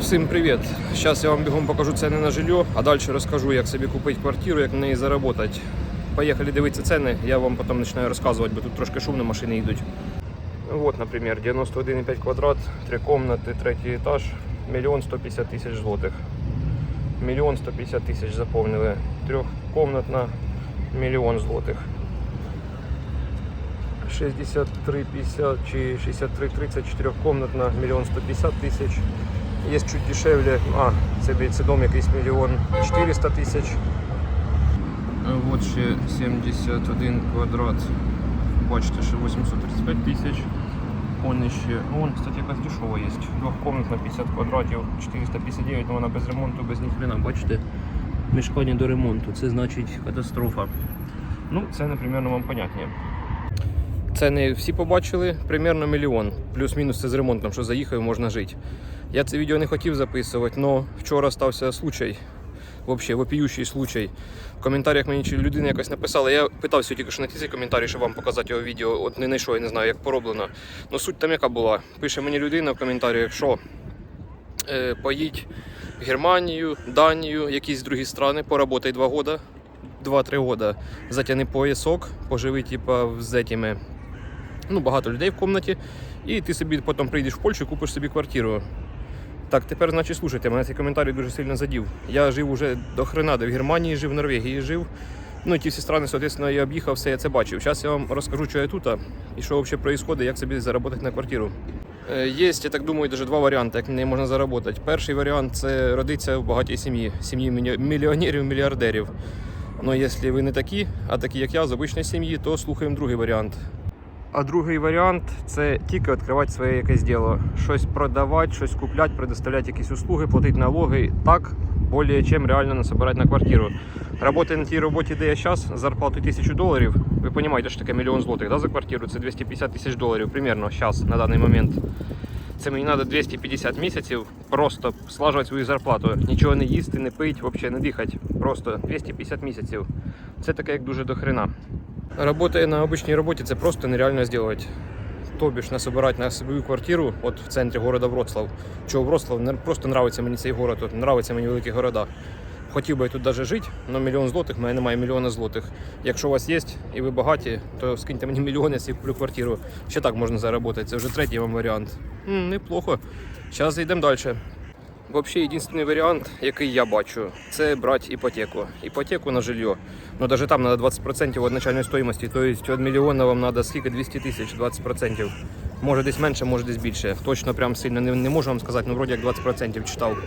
Всім привіт! Зараз я вам бігом покажу ціни на жилье, а далі розкажу, як собі купити квартиру, як на неї заробити. Поїхали дивитися ціни, я вам потім починаю розказувати, бо тут трошки шумно машини йдуть. Вот, например, 91,5 квадрат, три комнаты, третій этаж, мільйон 150 тисяч злотих. Мільйон 150 тисяч заповнили. Трьохкомнатна, мільйон злотих. 63,50 чи 63,30 чотирьохкомнатна, мільйон 150 тисяч. Є чуть дешевле, а, це, бі- це дом якийсь мільйон 400 тисяч. Вот ще 71 квадрат. Бачите, ще 835 тисяч. Он ще, вон, кстати, якась дешева є. Двохкомнатна 50 квадратів, 459, але вона без ремонту, без ніхрена, бачите? Мішкання до ремонту, це значить катастрофа. Ну, це, наприклад, вам понятніше. Ціни всі побачили, примерно мільйон. Плюс-мінус це з ремонтом, що заїхав можна жити. Я це відео не хотів записувати, але вчора стався случай. Взагалі, вопіючий случай. В коментарях мені людина якось написала. Я питався тільки що на ці коментарі, щоб вам показати його відео. От не знайшов, я не знаю, як пороблено. Ну суть там яка була. Пише мені людина в коментарях, що е, поїдь в Германію, Данію, якісь другі страни, поработай два года, 2-3 года, затяни поясок, поживи типа з этими, ну, багато людей в кімнаті, і ти собі потім прийдеш в Польщу і купиш собі квартиру. Так, тепер, значить, слушайте, мене цей коментарі дуже сильно задів. Я жив уже до хрена, де в Германії жив, в Норвегії жив. Ну, ті всі страни, соответственно, я об'їхав, все я це бачив. Зараз я вам розкажу, що я тут і що взагалі відбувається, як собі заробити на квартиру. Е, Є, я так думаю, даже два варіанти, як неї можна заробити. Перший варіант це родитися в багатій сім'ї, сім'ї мільйо- мільйонерів, мільярдерів. Ну, якщо ви не такі, а такі, як я, з обичної сім'ї, то слухаємо другий варіант. А другий варіант це тільки відкривати своє якесь діло. Щось продавати, щось купляти, предоставляти якісь услуги, платити налоги. Так, більше чим реально насобирати на квартиру. Роботи на тій роботі, де я зараз, зарплату 1000 доларів. Ви розумієте, що таке мільйон злотих да, за квартиру? Це 250 тисяч доларів примерно зараз, на даний момент. Це мені треба 250 місяців просто слажувати свою зарплату. Нічого не їсти, не пити, взагалі не дихати. Просто 250 місяців. Це таке як дуже до хрена. Работая на обычной роботі, це просто нереально зробити. Тобі ж насобирати на свою квартиру от в центрі города Вроцлав. Чого Вроцлав? Просто нравиться мені цей город, от, нравиться мені великі города. Хотів би я тут навіть жити, але мільйон злотих, в мене немає мільйона злотих. Якщо у вас є і ви багаті, то скиньте мені мільйон, я куплю квартиру. Ще так можна заробити. Це вже третій вам варіант. М, неплохо. Зараз йдемо далі. Взагалі, єдиний варіант, який я бачу, це брати іпотеку. Іпотеку на жилье. Ну, навіть там треба 20% від начальної стоїмості. Тобто від мільйона вам треба скільки 200 тисяч, 20%. Може десь менше, може десь більше. Точно прям сильно не, не можу вам сказати, ну вроді як 20% читав.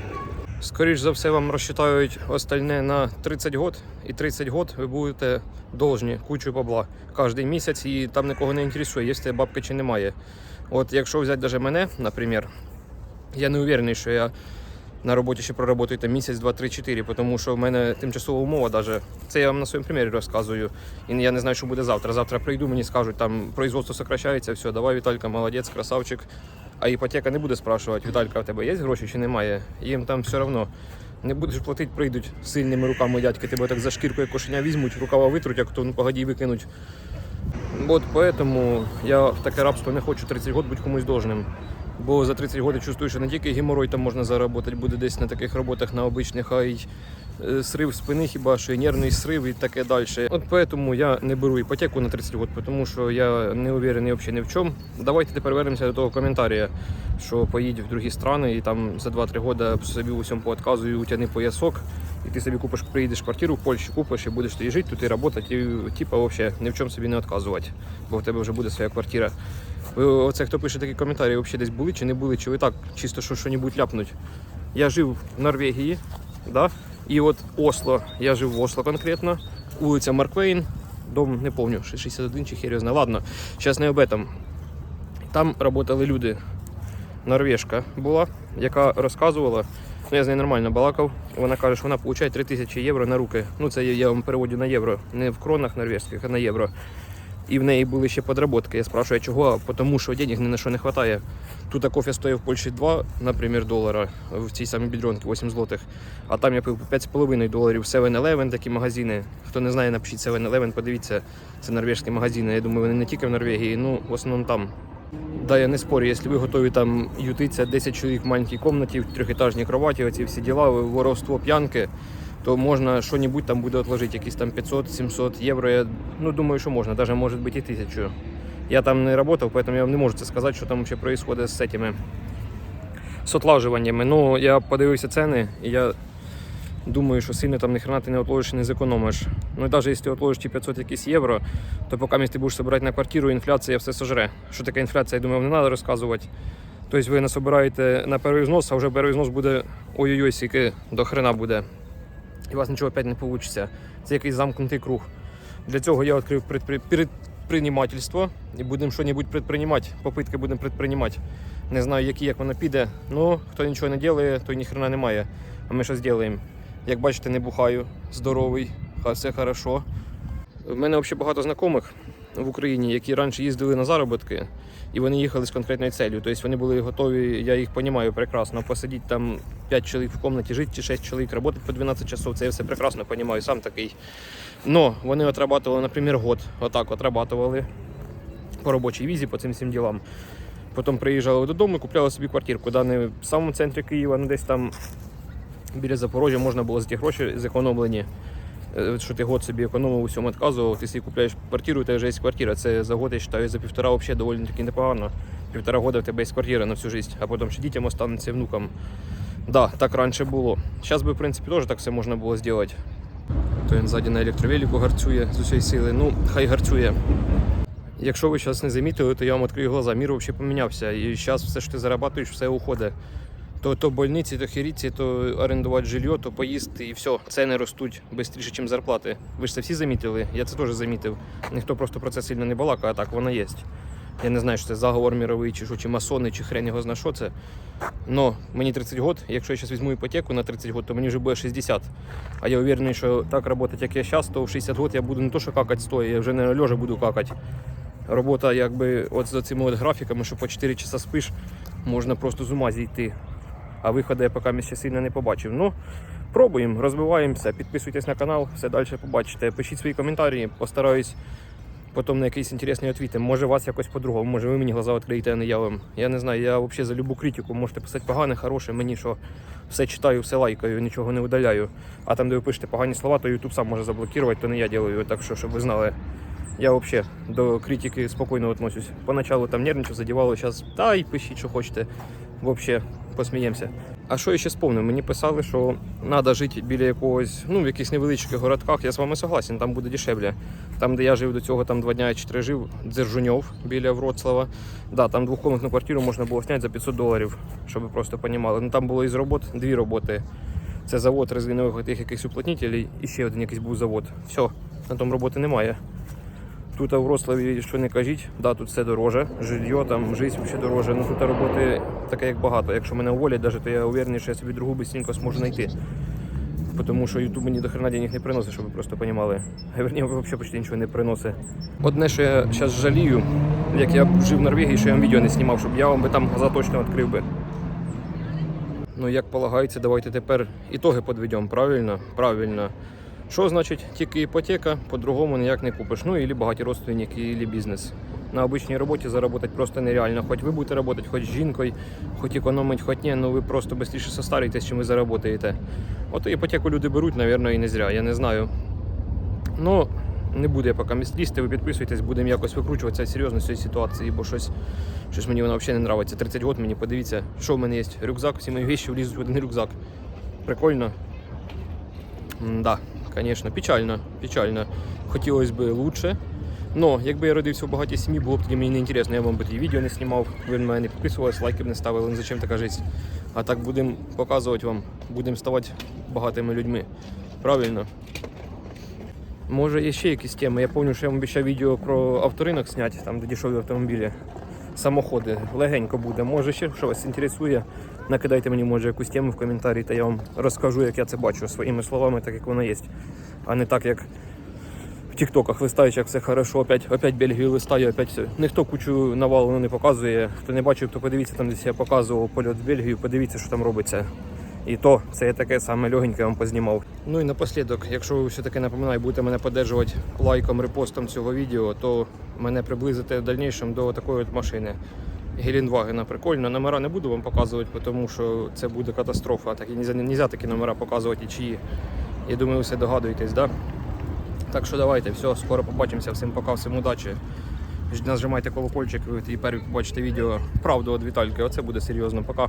Скоріш за все, вам розчитають остальне на 30 год, і 30 год ви будете должні кучу бабла кожен місяць, і там нікого не інтересує, є бабки чи немає. От якщо взяти даже мене, наприклад, я не уверений, що я на роботі ще проработаю там місяць, два, три, чотири, тому що в мене тимчасова умова даже. Це я вам на своєму примірі розказую. І я не знаю, що буде завтра. Завтра прийду, мені скажуть, там производство сокращається, все, давай, Віталька, молодець, красавчик. А іпотека не буде спрашувати, Віталька, в тебе є гроші чи немає. Їм там все одно. Не будеш платити, прийдуть сильними руками дядьки, тебе так за шкірку як кошеня візьмуть, рукава витруть, як то ну погоді викинуть. От поэтому я в таке рабство не хочу 30 років бути комусь должним. Бо за 30 років чувствую, що не тільки геморой там можна заробити, буде десь на таких роботах на обичних, а й срив спини, хіба що і нервний срив і таке далі. От поэтому я не беру іпотеку на 30 років, тому що я не уверений взагалі ні в чому. Давайте тепер вернемося до того коментаря, що поїдь в другі страни і там за 2-3 роки собі у всьому поотказую, утяни поясок. І ти собі купиш, приїдеш в квартиру в Польщі, купиш і будеш ти жити тут і працювати, і типа взагалі ні в чому собі не відказувати, бо в тебе вже буде своя квартира. Ви оце хто пише такі коментарі, взагалі десь були чи не були, чи ви так чисто що що-небудь ляпнуть. Я жив в Норвегії, да? І от Осло, я жив в Осло конкретно, вулиця Марквейн, дом не пам'ятаю, 61 чи хер його. Ладно, зараз не об этом. Там працювали люди. Норвежка була, яка розказувала, ну я з нею нормально балакав. Вона каже, що вона отримує 3 тисячі євро на руки. Ну це я вам переводю на євро, не в кронах норвезьких, а на євро. І в неї були ще подработки. Я спрашиваю, чого? Тому що денег ні на що не вистачає. Тут кофе стоїть в Польщі 2, наприклад, долара в цій самій бідронці 8 злотих. А там я пив по 5,5 доларів 7-Eleven, такі магазини. Хто не знає, напишіть 7-Eleven, подивіться, це норвежські магазини. Я думаю, вони не тільки в Норвегії, ну в основному там. Да, я не спорю, якщо ви готові там ютиться 10 чоловік в маленькій кімнаті, в трьохетажній кроваті, оці всі діла, воровство, п'янки, то можна що-небудь там буде отложити, якісь там 500-700 євро. Я ну, думаю, що можна, навіть може бути і тисячу. Я там не працював, поэтому я вам не можу це сказати, що там взагалі відбувається з цими з отлажуваннями. Ну, я подивився ціни, і я думаю, що сильно там ніхрена ти не отложиш і не зекономиш. Ну навіть якщо ти отложиш ті 500 якісь євро, то поки ти будеш збирати на квартиру, інфляція все сожре. Що таке інфляція, я думаю, вам не треба розказувати. Тобто ви насобираєте на перший а вже перший буде ой-ой-ой, скільки до хрена буде. І у вас нічого опять не вийде. Це якийсь замкнутий круг. Для цього я відкрив предпри... предпринимательство і будемо щось предпринимати. Попитки будемо предпринимати. Не знаю, які, як воно піде. Ну, хто нічого не робить, той ніхрена немає. А ми що зробимо? Як бачите, не бухаю, здоровий, все хорошо. У мене взагалі багато знайомих в Україні, які раніше їздили на заробітки, і вони їхали з конкретною целью. Тобто вони були готові, я їх розумію прекрасно, посидіти там 5 чоловік в кімнаті жити чи 6 чоловік, працювати по 12 часов. Це я все прекрасно розумію, сам такий. Но вони отрабатували, наприклад, год. Отак отрабатували по робочій візі, по цим всім ділам. Потім приїжджали додому і купляли собі квартирку. Да, не в самому центрі Києва, ну десь там біля Запорожжя можна було за ті гроші зекономлені. Е, Що ти год собі економив у всьому відказував, ти собі купляєш квартиру, у тебе вже є квартира. Це за год, я вважаю, за півтора взагалі доволі таки непогано. Півтора года в тебе є квартира на всю життя, а потім ще дітям останеться і внукам. Да, так раніше було. Зараз би, в принципі, теж так все можна було зробити. То він ззаді на електровеліку гарцює з усієї сили. Ну, хай гарцює. Якщо ви зараз не замітили, то я вам відкрию глаза. Мір взагалі помінявся. І зараз все, що ти зарабатуєш, все уходить. То, то больниці, то хіріці, то орендувати жилье, то поїсти і все. Ціни ростуть швидше, ніж зарплати. Ви ж це всі замітили? Я це теж замітив. Ніхто просто про це сильно не балакає, а так воно є. Я не знаю, що це заговор міровий, чи що, чи масони, чи хрен його зна що це. Но мені 30 років, якщо я зараз візьму іпотеку на 30 років, то мені вже буде 60. А я уверений, що так працювати, як я зараз, то в 60 років я буду не то, що какати стоя, я вже не лежа буду какати. Робота якби от за цими от графіками, що по 4 часа спиш, можна просто з ума зійти. А виходу я поки ще сильно не побачив. Ну, пробуємо, розвиваємося, підписуйтесь на канал, все далі побачите. Пишіть свої коментарі, постараюсь потім на якісь інтересні відповіді. Може вас якось по-другому, може ви мені глаза відкриєте, а не я вам. Я не знаю, я взагалі за любу критику можете писати погане, хороше, мені що все читаю, все лайкаю, нічого не удаляю. А там, де ви пишете погані слова, то YouTube сам може заблокувати, то не я ділаю. Так що, щоб ви знали. Я взагалі до критики спокійно относюсь. Поначалу там нервничав, задівало, зараз та й пишіть, що хочете. Взагалі, посміємося. А що я ще сповнив? Мені писали, що треба жити біля якогось, ну, в якихось невеличких городках. Я з вами согласен, там буде дешевле. Там, де я жив до цього, там два дня чи три жив, Дзержуньов біля Вроцлава. Да, там двохкомнатну квартиру можна було зняти за 500 доларів, щоб ви просто розуміли. Ну там було із робот дві роботи. Це завод резинових тих якихось уплотнителей і ще один якийсь був завод. Все, на тому роботи немає. Тут в Вроцлаві, що не кажіть, да, тут все дороже, жилье, там життя ще дороже. Ну тут роботи таке як багато. Якщо мене уволять, даже, то я уверений, що я собі другу быстренько зможу знайти. Тому що YouTube мені до хрена денег не приносить, щоб ви просто розуміли. Верні, взагалі почти нічого не приносить. Одне, що я зараз жалію, як я жив в Норвегії, що я вам відео не знімав, щоб я вам би там глаза точно відкрив би. Ну, як полагається, давайте тепер ітоги підведемо. Правильно? Правильно. Що значить тільки іпотека, по-другому ніяк не купиш. Ну, і багаті родственники, і бізнес. На обичній роботі заробити просто нереально. Хоч ви будете працювати, хоч з жінкою, хоч економить, хоч ні, ну ви просто швидше состаритесь, чим ви заработаєте. От іпотеку люди беруть, мабуть, і не зря, я не знаю. Ну, не буде я поки містлісти, ви підписуйтесь, будемо якось викручуватися серйозно з цієї ситуації, бо щось, щось мені воно взагалі не подобається. 30 років мені подивіться, що в мене є. Рюкзак, всі мої вещи влізуть в один рюкзак. Прикольно. М, Да, звісно, печально, печально. Хотілося б лучше. Но якби я родився в багатій сім'ї, було б тоді мені не інтересно, я вам би відео не знімав, ви мене не підписувались, лайки б не ставили, ну зачем така життя. А так будемо показувати вам, будемо ставати багатими людьми. Правильно? Може є ще якісь теми. Я пам'ятаю, що я вам обіцяв відео про авторинок зняти, там де дешеві автомобілі. Самоходи, легенько буде. Може ще що вас інтересує, накидайте мені може якусь тему в коментарі, та я вам розкажу, як я це бачу своїми словами, так як воно є. А не так, як в тіктоках листаєш, як все хорошо, опять, опять Бельгію листаю, опять все. Ніхто кучу навалу не показує. Хто не бачив, то подивіться там, десь я показував польот в Бельгію, подивіться, що там робиться. І то це я таке саме легеньке вам познімав. Ну і напослідок, якщо ви все-таки напоминаю, будете мене підтримувати лайком, репостом цього відео, то мене приблизите в дальнішому до такої от машини. Гелендвагена прикольно. Номера не буду вам показувати, тому що це буде катастрофа. Так і нельзя, нельзя такі номера показувати чиї. Я думаю, ви все догадуєтесь, да? Так що давайте, все, скоро побачимося. Всім пока, всім удачі. Нажимайте колокольчик і перші побачите відео правду від Вітальки. Оце буде серйозно. Пока.